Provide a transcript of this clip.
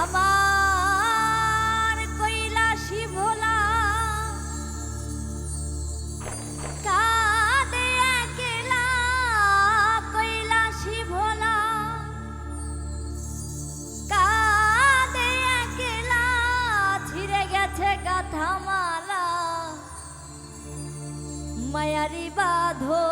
আমার কৈলাসী ভোলা। কাঁদে একলা কৈলাসী ভোলা। কাঁদে একলা ছিঁড়ে গেছে গাথামালা মায়ারি বাঁধো